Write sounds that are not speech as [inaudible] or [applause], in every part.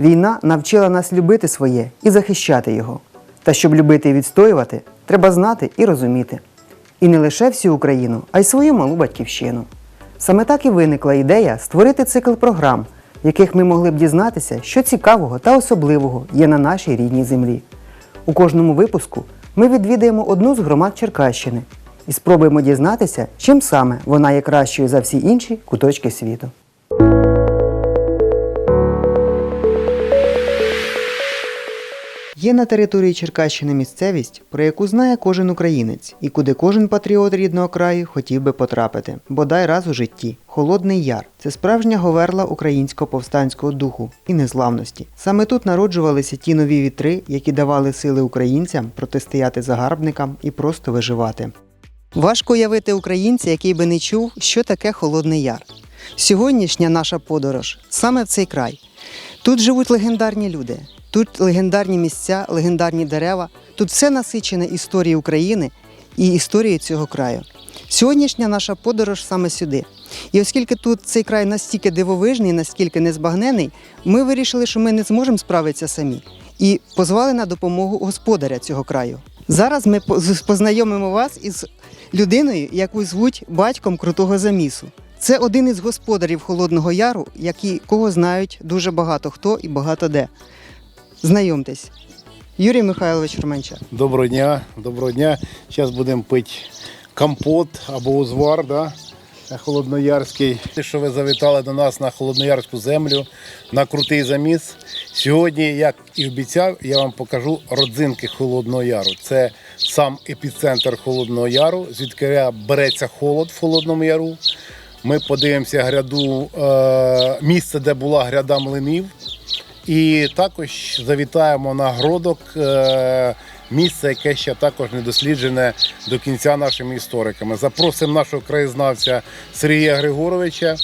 Війна навчила нас любити своє і захищати його. Та щоб любити і відстоювати, треба знати і розуміти. І не лише всю Україну, а й свою малу батьківщину. Саме так і виникла ідея створити цикл програм, в яких ми могли б дізнатися, що цікавого та особливого є на нашій рідній землі. У кожному випуску ми відвідаємо одну з громад Черкащини і спробуємо дізнатися, чим саме вона є кращою за всі інші куточки світу. Є на території Черкащини місцевість, про яку знає кожен українець, і куди кожен патріот рідного краю хотів би потрапити. Бодай раз у житті. Холодний Яр це справжня говерла українського повстанського духу і незламності. Саме тут народжувалися ті нові вітри, які давали сили українцям протистояти загарбникам і просто виживати. Важко уявити українця, який би не чув, що таке Холодний Яр. Сьогоднішня наша подорож саме в цей край. Тут живуть легендарні люди, тут легендарні місця, легендарні дерева, тут все насичене історією України і історією цього краю. Сьогоднішня наша подорож саме сюди. І оскільки тут цей край настільки дивовижний, настільки незбагнений, ми вирішили, що ми не зможемо справитися самі. І позвали на допомогу господаря цього краю. Зараз ми познайомимо вас із людиною, яку звуть батьком крутого замісу. Це один із господарів Холодного Яру, які, кого знають дуже багато хто і багато де. Знайомтесь. Юрій Михайлович Романчак. Доброго дня, доброго дня. Зараз будемо пити компот або узвар, да? холодноярський. Що ви завітали до нас на холодноярську землю, на крутий заміс. Сьогодні, як і обіцяв, я вам покажу родзинки Холодного Яру. Це сам епіцентр Холодного Яру, звідки береться холод в Холодному Яру. Ми подивимося гряду, е, місце, де була гряда млинів. І також завітаємо на гродок, е, місце, яке ще також не досліджене до кінця нашими істориками. Запросимо нашого краєзнавця Сергія Григоровича,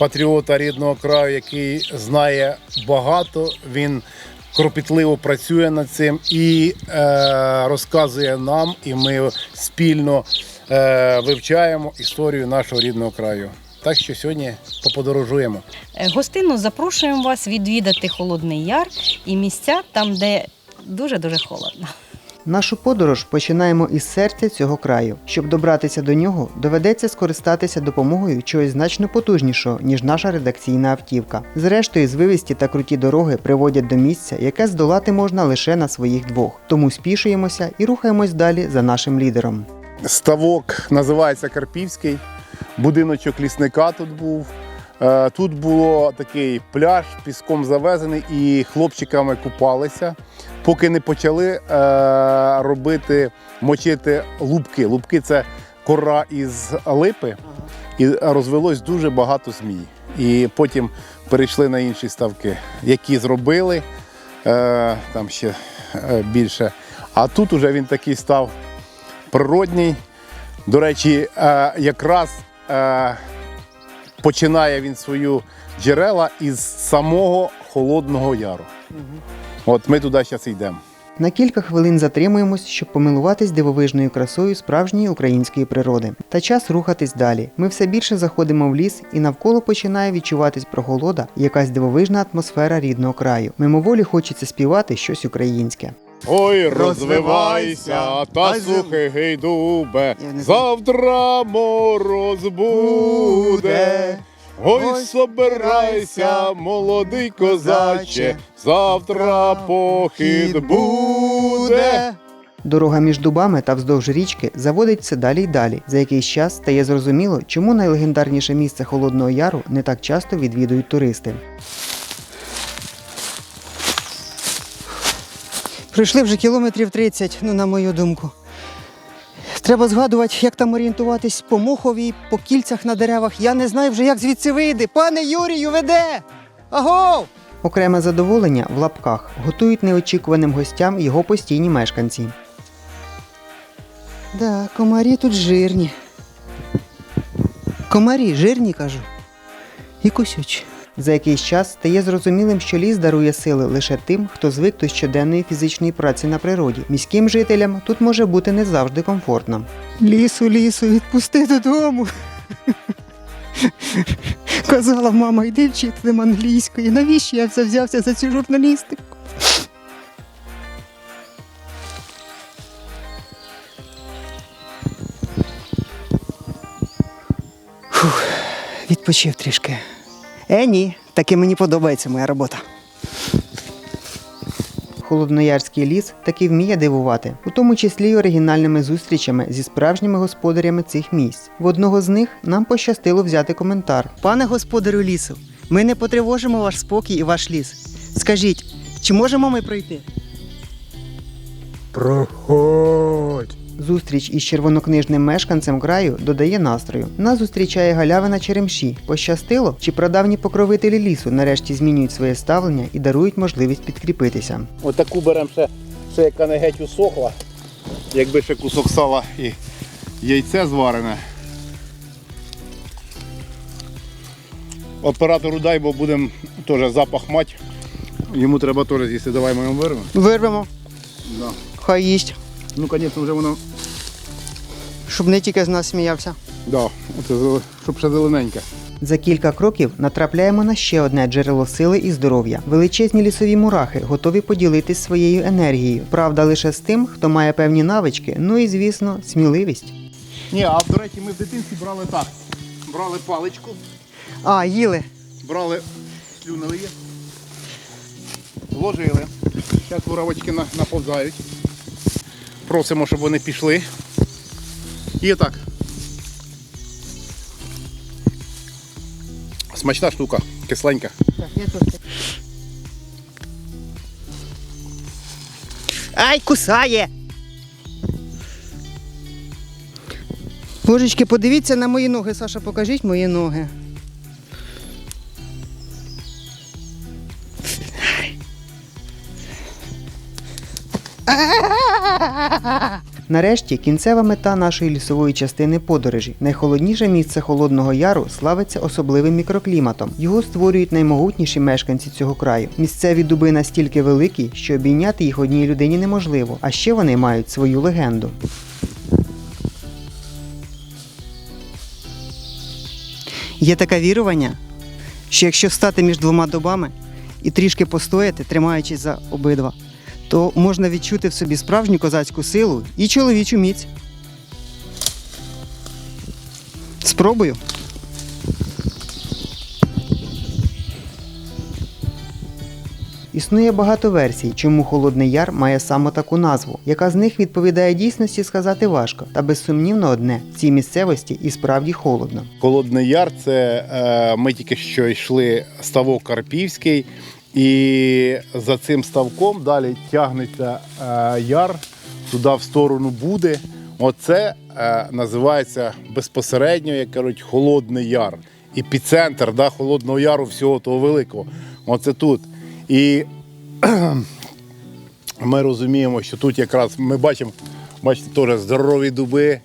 патріота рідного краю, який знає багато. Він кропітливо працює над цим і е, розказує нам, і ми спільно е, вивчаємо історію нашого рідного краю. Так що сьогодні поподорожуємо. Е, Гостинно запрошуємо вас відвідати Холодний Яр і місця там, де дуже-дуже холодно. Нашу подорож починаємо із серця цього краю. Щоб добратися до нього, доведеться скористатися допомогою чогось значно потужнішого, ніж наша редакційна автівка. Зрештою, звивисті та круті дороги приводять до місця, яке здолати можна лише на своїх двох. Тому спішуємося і рухаємось далі за нашим лідером. Ставок називається Карпівський. Будиночок лісника тут був. Е, Тут було такий пляж, піском завезений, і хлопчиками купалися, поки не почали е, робити, мочити лубки. Лубки це кора із липи, і розвелось дуже багато змій. І потім перейшли на інші ставки, які зробили е, там ще більше. А тут уже він такий став природній. До речі, якраз е, починає він свою джерела із самого Холодного Яру. От ми туди зараз йдемо. На кілька хвилин затримуємось, щоб помилуватись дивовижною красою справжньої української природи. Та час рухатись далі. Ми все більше заходимо в ліс, і навколо починає відчуватись прохолода якась дивовижна атмосфера рідного краю. Мимоволі хочеться співати щось українське. Ой, розвивайся, та сухий гей дубе, Я не знаю. завтра мороз буде. Ой, Ой, собирайся, молодий козаче, завтра похід буде. Дорога між дубами та вздовж річки заводить все далі й далі. За якийсь час стає зрозуміло, чому найлегендарніше місце Холодного Яру не так часто відвідують туристи. Пройшли вже кілометрів 30, ну на мою думку. Треба згадувати, як там орієнтуватись по мохові, по кільцях на деревах. Я не знаю вже, як звідси вийде. Пане Юрію, веде! Агов! Окреме задоволення в лапках готують неочікуваним гостям його постійні мешканці. Да, комарі тут жирні. Комарі жирні, кажу. І кусючі. За якийсь час стає зрозумілим, що ліс дарує сили лише тим, хто звик до щоденної фізичної праці на природі. Міським жителям тут може бути не завжди комфортно. Лісу, лісу, відпусти додому. Казала мама, йди вчителем англійської. Навіщо я все взявся за цю журналістику? Фух, відпочив трішки. Е, ні, таки мені подобається моя робота. Холодноярський ліс таки вміє дивувати, у тому числі й оригінальними зустрічами зі справжніми господарями цих місць. В одного з них нам пощастило взяти коментар. Пане господарю лісу, ми не потривожимо ваш спокій і ваш ліс. Скажіть, чи можемо ми пройти? Проходь. Зустріч із червонокнижним мешканцем краю додає настрою. Нас зустрічає галявина черемші. Пощастило, чи прадавні покровителі лісу нарешті змінюють своє ставлення і дарують можливість підкріпитися. Отаку беремо ще, ще яка не геть усохла. Якби ще кусок сала і яйце зварене. Оператору дай, бо будемо теж запах мати. Йому треба теж з'їсти. Давай ми йому вирвемо. Вирвемо, Да. хай їсть, Ну, звісно, вже воно. щоб не тільки з нас сміявся. Да, оце, щоб ще зелененьке. За кілька кроків натрапляємо на ще одне джерело сили і здоров'я. Величезні лісові мурахи готові поділитись своєю енергією. Правда, лише з тим, хто має певні навички, ну і звісно, сміливість. Ні, а до речі, ми в дитинстві брали так. Брали паличку, А, їли. брали слюнили її, вложили. Зараз муравочки наповзають. Просимо, щоб вони пішли. І так. Смачна штука, кисленька. Ай, кусає! Божечки, подивіться на мої ноги, Саша, покажіть мої ноги. [laughs] Нарешті кінцева мета нашої лісової частини подорожі. Найхолодніше місце Холодного Яру славиться особливим мікрокліматом. Його створюють наймогутніші мешканці цього краю. Місцеві дуби настільки великі, що обійняти їх одній людині неможливо, а ще вони мають свою легенду. Є таке вірування, що якщо стати між двома дубами і трішки постояти, тримаючись за обидва, то можна відчути в собі справжню козацьку силу і чоловічу міць. Спробую. Існує багато версій, чому Холодний Яр має саме таку назву. Яка з них відповідає дійсності, сказати важко. Та безсумнівно одне в цій місцевості і справді холодно. Холодний яр це е, ми тільки що йшли ставок Карпівський, і за цим ставком далі тягнеться е, яр туди в сторону Буди. Оце е, називається безпосередньо, як кажуть, холодний яр. Епіцентр да, холодного яру всього того великого. Оце тут. І [clears throat] ми розуміємо, що тут якраз ми бачимо, бачите, теж здорові дуби,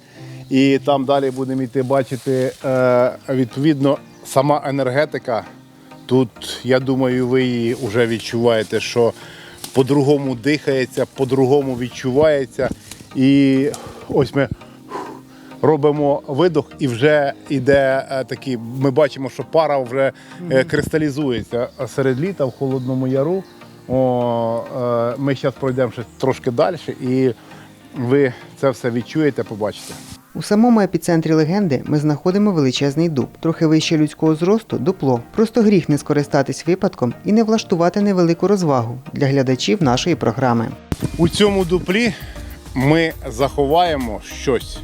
і там далі будемо йти бачити, е, відповідно, сама енергетика. Тут, я думаю, ви її вже відчуваєте, що по-другому дихається, по-другому відчувається. І ось ми робимо видох, і вже йде е, такий. Ми бачимо, що пара вже е, кристалізується А серед літа в холодному яру. О, е, ми зараз пройдемо ще трошки далі, і ви це все відчуєте, побачите. У самому епіцентрі легенди ми знаходимо величезний дуб, трохи вище людського зросту дупло. Просто гріх не скористатись випадком і не влаштувати невелику розвагу для глядачів нашої програми. У цьому дуплі ми заховаємо щось,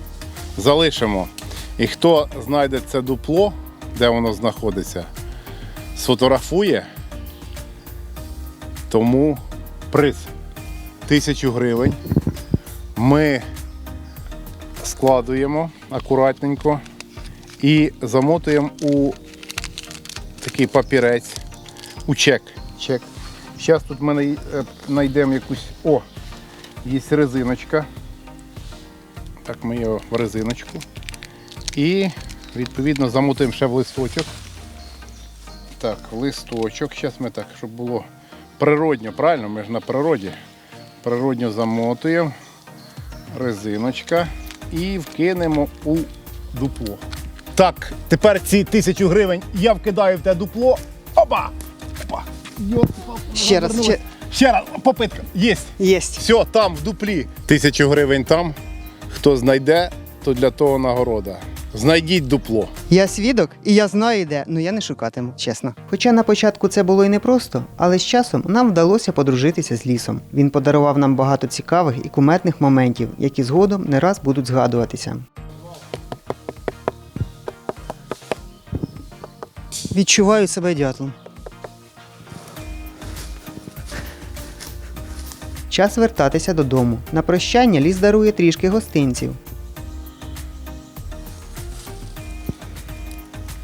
залишимо. І хто знайде це дупло, де воно знаходиться, сфотографує, тому приз тисячу гривень. Ми складуємо акуратненько і замотуємо у такий папірець, у чек. чек. Зараз тут ми е, знайдемо якусь. О, є резиночка. Так, ми його в резиночку. І відповідно замотуємо ще в листочок. Так, листочок. Зараз ми так, щоб було природньо, правильно? Ми ж на природі. Природньо замотуємо. Резиночка. І вкинемо у дупло. Так, тепер ці тисячу гривень я вкидаю в те дупло. Опа! Опа! Ще раз, ще... Ще раз, попитка. Єсть. Єсть. Все, там, в дуплі. Тисячу гривень там. Хто знайде, то для того нагорода. Знайдіть дупло. Я свідок, і я знаю де, ну я не шукатиму, чесно. Хоча на початку це було і непросто, але з часом нам вдалося подружитися з лісом. Він подарував нам багато цікавих і куметних моментів, які згодом не раз будуть згадуватися. Відчуваю себе дятлом. Час вертатися додому. На прощання ліс дарує трішки гостинців.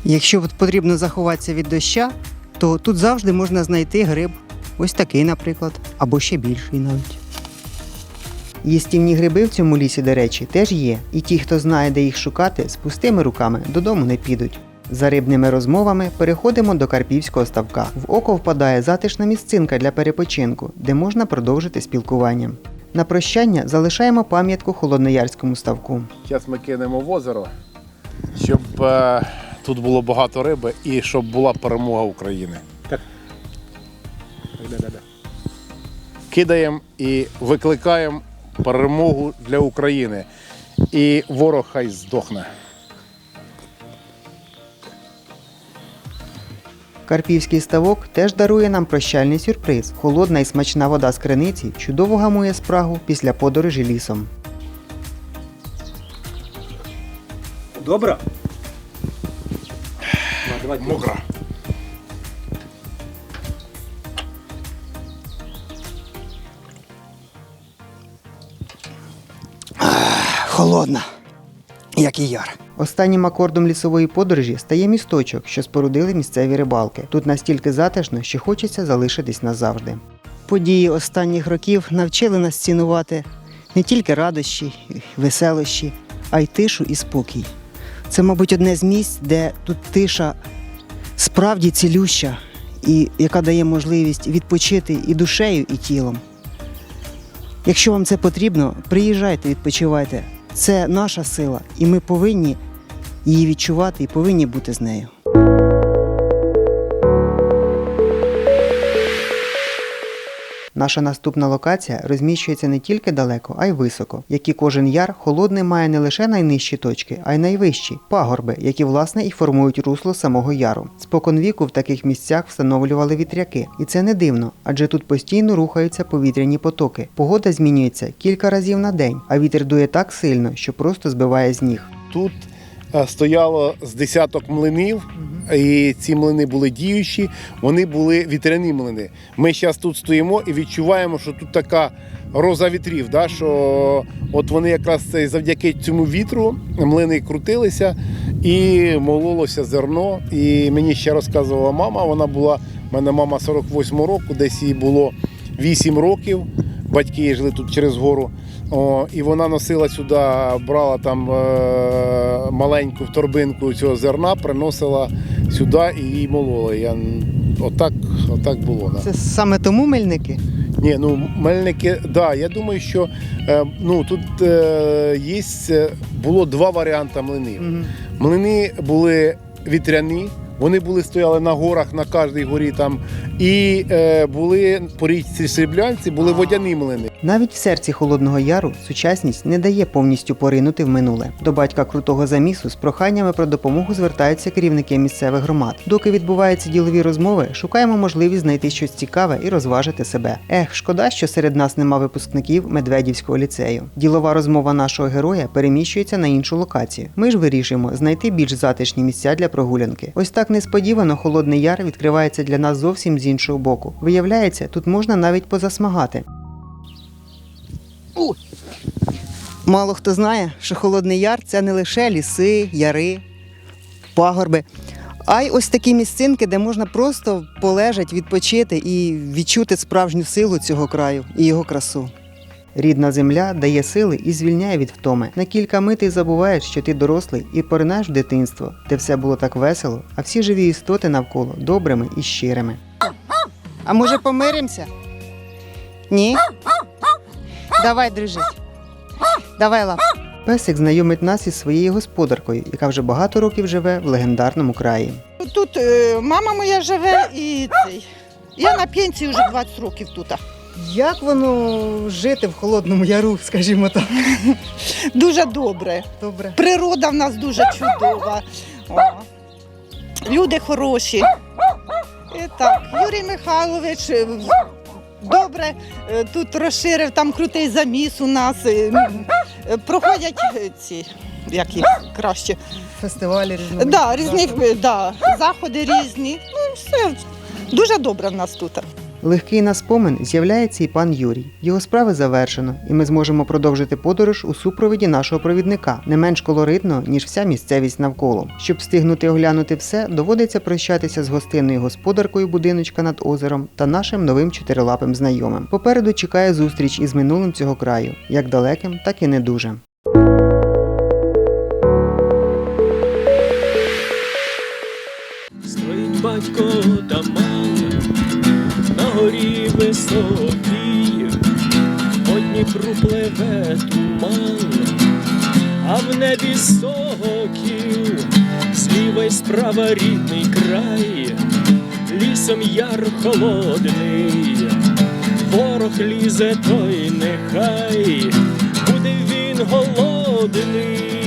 Якщо потрібно заховатися від доща, то тут завжди можна знайти гриб. Ось такий, наприклад, або ще більший навіть. Їстівні гриби в цьому лісі, до речі, теж є, і ті, хто знає, де їх шукати, з пустими руками додому не підуть. За рибними розмовами переходимо до Карпівського ставка. В око впадає затишна місцинка для перепочинку, де можна продовжити спілкування. На прощання залишаємо пам'ятку холодноярському ставку. Зараз ми кинемо в озеро, щоб е, тут було багато риби і щоб була перемога України. Так. Кидаємо і викликаємо перемогу для України. І ворог хай здохне. Карпівський ставок теж дарує нам прощальний сюрприз. Холодна і смачна вода з криниці чудово гамує спрагу після подорожі лісом. Добре? Давай, Мокро. Холодна, як і яр. Останнім акордом лісової подорожі стає місточок, що спорудили місцеві рибалки. Тут настільки затишно, що хочеться залишитись назавжди. Події останніх років навчили нас цінувати не тільки радощі, веселощі, а й тишу і спокій. Це, мабуть, одне з місць, де тут тиша справді цілюща, і яка дає можливість відпочити і душею, і тілом. Якщо вам це потрібно, приїжджайте, відпочивайте. Це наша сила, і ми повинні її відчувати і повинні бути з нею. Наша наступна локація розміщується не тільки далеко, а й високо, як і кожен яр, холодний має не лише найнижчі точки, а й найвищі пагорби, які власне і формують русло самого яру. Споконвіку в таких місцях встановлювали вітряки, і це не дивно, адже тут постійно рухаються повітряні потоки. Погода змінюється кілька разів на день, а вітер дує так сильно, що просто збиває з ніг. Тут стояло з десяток млинів, і ці млини були діючі, вони були вітряні млини. Ми зараз тут стоїмо і відчуваємо, що тут така роза вітрів, да, що от вони якраз завдяки цьому вітру млини крутилися і мололося зерно. І мені ще розказувала мама, вона була, в мене мама 48 року, десь їй було 8 років. Батьки жили тут через гору. О, і вона носила сюди, брала там е, маленьку торбинку цього зерна, приносила сюди і її мололи. Я, отак, отак було. Да. Це саме тому мельники? Ні, ну мельники, да, я думаю, що е, ну, тут е, є, е, було два варіанти млинів. Млини були вітряні, вони були стояли на горах, на кожній горі там, і е, були по річці Сріблянці, були водяні млини. Навіть в серці Холодного Яру сучасність не дає повністю поринути в минуле. До батька крутого замісу з проханнями про допомогу звертаються керівники місцевих громад. Доки відбуваються ділові розмови, шукаємо можливість знайти щось цікаве і розважити себе. Ех, шкода, що серед нас нема випускників Медведівського ліцею. Ділова розмова нашого героя переміщується на іншу локацію. Ми ж вирішуємо знайти більш затишні місця для прогулянки. Ось так несподівано Холодний Яр відкривається для нас зовсім з іншого боку. Виявляється, тут можна навіть позасмагати. Мало хто знає, що Холодний Яр це не лише ліси, яри, пагорби, а й ось такі місцинки, де можна просто полежати, відпочити і відчути справжню силу цього краю і його красу. Рідна земля дає сили і звільняє від втоми. На кілька митей забуваєш, що ти дорослий і поринаєш в дитинство, де все було так весело, а всі живі істоти навколо добрими і щирими. А може помиримося? Ні? Давай, дружить. Давай лап. Песик знайомить нас із своєю господаркою, яка вже багато років живе в легендарному краї. Тут е, мама моя живе і цей. Я на пенсії вже 20 років тут. Як воно жити в холодному яру, скажімо так? Дуже добре. Добре. Природа в нас дуже чудова. О. Люди хороші. І так, Юрій Михайлович добре е, тут розширив, там крутий заміс у нас. е, е, Проходять ці, як їх краще. Фестивалі різні. Да, різні да, заходи різні. Ну, все дуже добре в нас тут. Легкий на спомин з'являється і пан Юрій. Його справи завершено, і ми зможемо продовжити подорож у супроводі нашого провідника, не менш колоритно, ніж вся місцевість навколо. Щоб встигнути оглянути все, доводиться прощатися з гостинною господаркою будиночка над озером та нашим новим чотирилапим знайомим. Попереду чекає зустріч із минулим цього краю, як далеким, так і не дуже. Батько та мама на горі високій, по Дніпру пливе туман, а в небі соків, зліва й справа рідний край, лісом яр холодний, ворог лізе, той нехай, буде він голодний.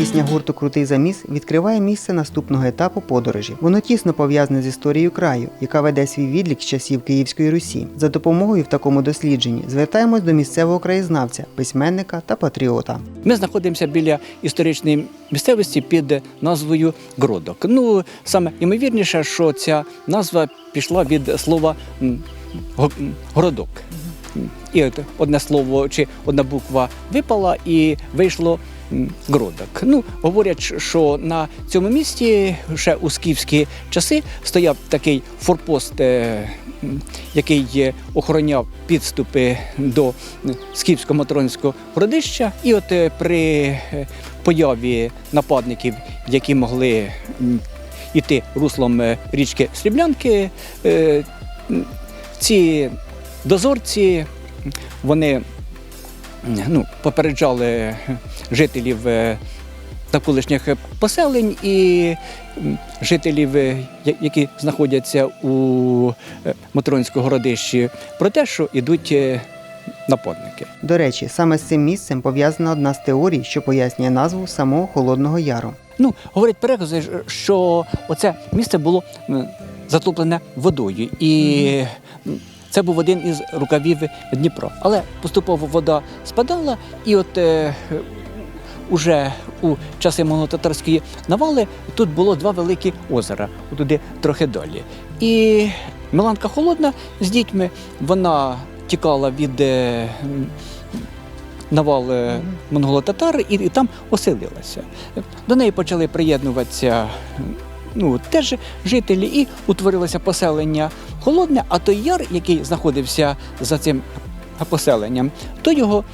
Пісня гурту Крутий заміс відкриває місце наступного етапу подорожі. Воно тісно пов'язане з історією краю, яка веде свій відлік з часів Київської Русі. За допомогою в такому дослідженні звертаємось до місцевого краєзнавця, письменника та патріота. Ми знаходимося біля історичної місцевості під назвою Гродок. Ну саме ймовірніше, що ця назва пішла від слова городок. І одне слово чи одна буква випала і вийшло Гродок. Ну, говорять, що на цьому місці ще у скіфські часи стояв такий форпост, е, який е, охороняв підступи до м, скіфського матронського городища. І от е, при появі нападників, які могли м, іти руслом річки Сріблянки, ці дозорці вони ну, попереджали жителів е, навколишніх поселень і жителів, е, які знаходяться у е, Матронському городищі, про те, що йдуть е, нападники. До речі, саме з цим місцем пов'язана одна з теорій, що пояснює назву самого Холодного Яру. Ну, говорять перекази, що оце місце було затоплене водою, і це був один із рукавів Дніпра. Але поступово вода спадала, і от е, уже у часи монотатарської навали тут було два великі озера, туди трохи далі. І Миланка Холодна з дітьми вона тікала від. е, Навал е, монголо-татар і, і там оселилася. До неї почали приєднуватися ну, теж жителі, і утворилося поселення холодне, а той яр, який знаходився за цим поселенням, то його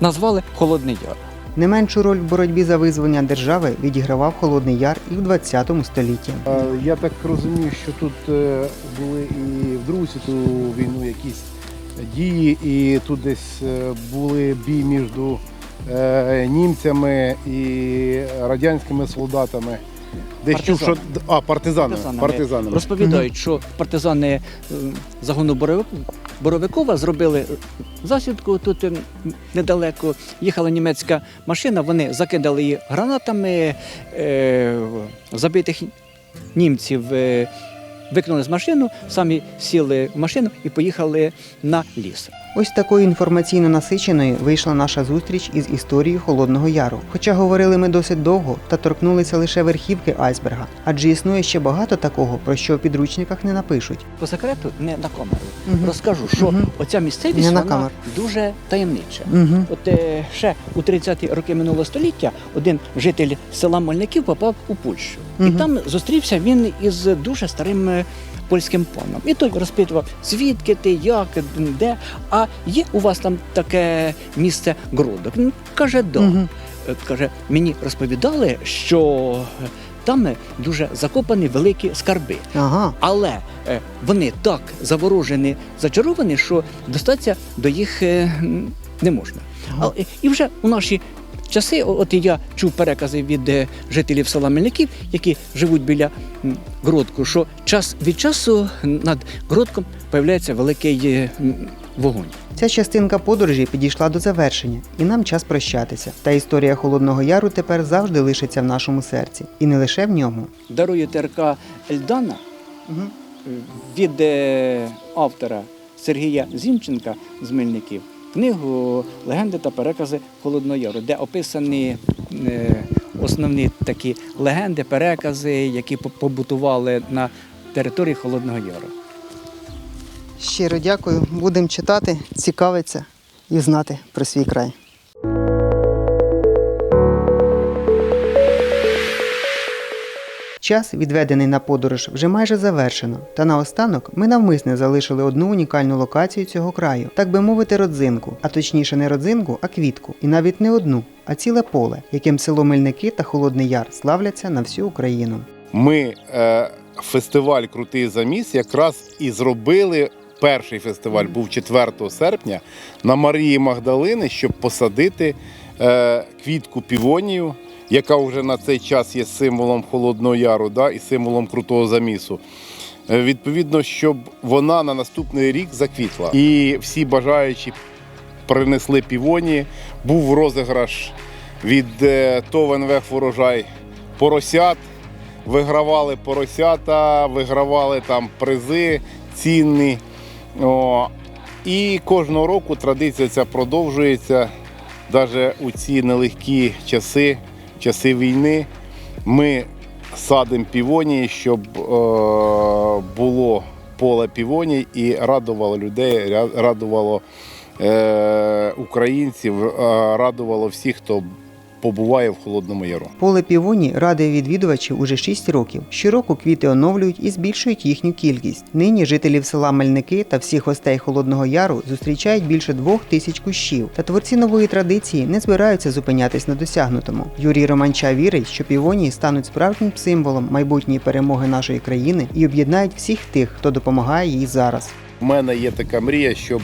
назвали Холодний Яр. Не меншу роль в боротьбі за визволення держави відігравав Холодний Яр і в 20 столітті. Я так розумію, що тут е, були і в Другу світову війну якісь дії, і тут десь е, були бій між е, німцями і радянськими солдатами. Десь чув, що а, партизанами. Партизанами. партизанами. Розповідають, що партизани е, загону Боровик- Боровикова зробили засідку тут е, недалеко. Їхала німецька машина, вони закидали її гранатами, е, забитих німців е, викинули з машину, самі сіли в машину і поїхали на ліс. Ось такою інформаційно насиченою вийшла наша зустріч із історією Холодного Яру. Хоча говорили ми досить довго та торкнулися лише верхівки айсберга, адже існує ще багато такого, про що в підручниках не напишуть. По секрету не на камеру. Мгм. Розкажу, що Мгм. оця місцевість Не на вона дуже таємнича. Угу. От е, ще у 30-ті роки минулого століття один житель села Мольників попав у Польщу. І там зустрівся він із дуже старим е, польським паном. І той розпитував, звідки ти, як, де. А є у вас там таке місце Гродок? Каже, да. Угу. Каже, мені розповідали, що там е, дуже закопані великі скарби. Ага. Але е, вони так заворожені, зачаровані, що достатися до їх не можна. Ага. І вже у наші часи, от я чув перекази від е, жителів села Мельників, які живуть біля Гродку, що час від часу над Гродком появляється великий е, вогонь. Ця частинка подорожі підійшла до завершення, і нам час прощатися. Та історія Холодного Яру тепер завжди лишиться в нашому серці. І не лише в ньому. Дарує ТРК Ельдана Угу. від автора Сергія Зінченка з Мельників книгу Легенди та перекази Холодного Яру, де описані е, основні такі легенди, перекази, які побутували на території Холодного Яру. Щиро дякую. Будемо читати, цікавитися і знати про свій край. Час, відведений на подорож, вже майже завершено. Та наостанок ми навмисне залишили одну унікальну локацію цього краю, так би мовити, родзинку, а точніше не родзинку, а квітку. І навіть не одну, а ціле поле, яким село Мельники та Холодний Яр славляться на всю Україну. Ми е, фестиваль Крутий заміс якраз і зробили. Перший фестиваль був 4 серпня на Марії Магдалини, щоб посадити е, квітку півонію, яка вже на цей час є символом Холодного Яру да, і символом крутого замісу. Е, відповідно, щоб вона на наступний рік заквітла. І всі бажаючі принесли півоні. Був розіграш від е, ТОВ НВ «Урожай» поросят. Вигравали поросята, вигравали там призи цінні. О, і кожного року традиція ця продовжується. Навіть у ці нелегкі часи, часи війни, ми садимо півонії, щоб е, було поле півоній і радувало людей, радувало е, українців, е, радувало всіх, хто побуває в Холодному Яру. Поле півоні радує відвідувачів уже 6 років. Щороку квіти оновлюють і збільшують їхню кількість. Нині жителів села Мельники та всіх гостей Холодного Яру зустрічають більше двох тисяч кущів. Та творці нової традиції не збираються зупинятись на досягнутому. Юрій Романча вірить, що півонії стануть справжнім символом майбутньої перемоги нашої країни і об'єднають всіх тих, хто допомагає їй зараз. У мене є така мрія, щоб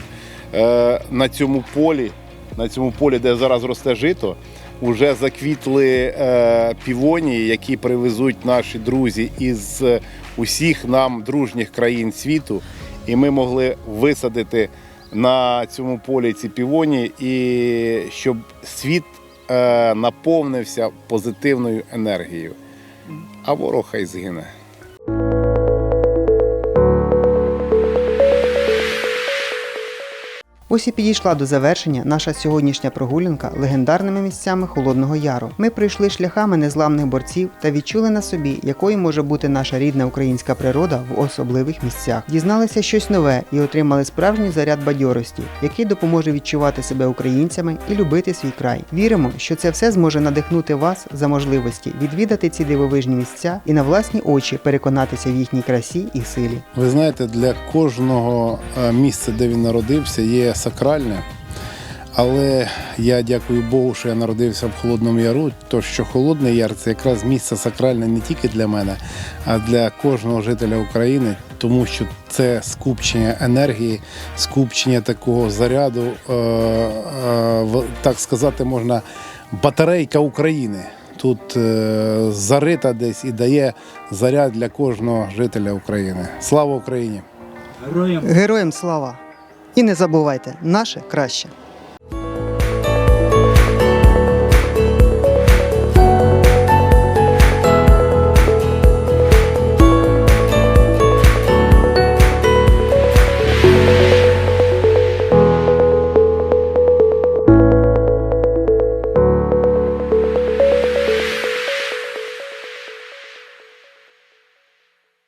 е, на цьому полі, на цьому полі, де зараз росте жито, вже заквітли е, півонії, які привезуть наші друзі із е, усіх нам дружніх країн світу. І ми могли висадити на цьому полі ці півонії, і щоб світ е, наповнився позитивною енергією. А ворог хай згине. Ось і підійшла до завершення наша сьогоднішня прогулянка легендарними місцями Холодного Яру. Ми пройшли шляхами незламних борців та відчули на собі, якою може бути наша рідна українська природа в особливих місцях. Дізналися щось нове і отримали справжній заряд бадьорості, який допоможе відчувати себе українцями і любити свій край. Віримо, що це все зможе надихнути вас за можливості відвідати ці дивовижні місця і на власні очі переконатися в їхній красі і силі. Ви знаєте, для кожного е, місця, де він народився, є сакральне. Але я дякую Богу, що я народився в Холодному Яру, то що Холодний Яр це якраз місце сакральне не тільки для мене, а для кожного жителя України, тому що це скупчення енергії, скупчення такого заряду, е, е, в- так сказати, можна батарейка України. Тут е, зарита десь і дає заряд для кожного жителя України. Слава Україні! Героям Героям слава! І не забувайте, наше краще.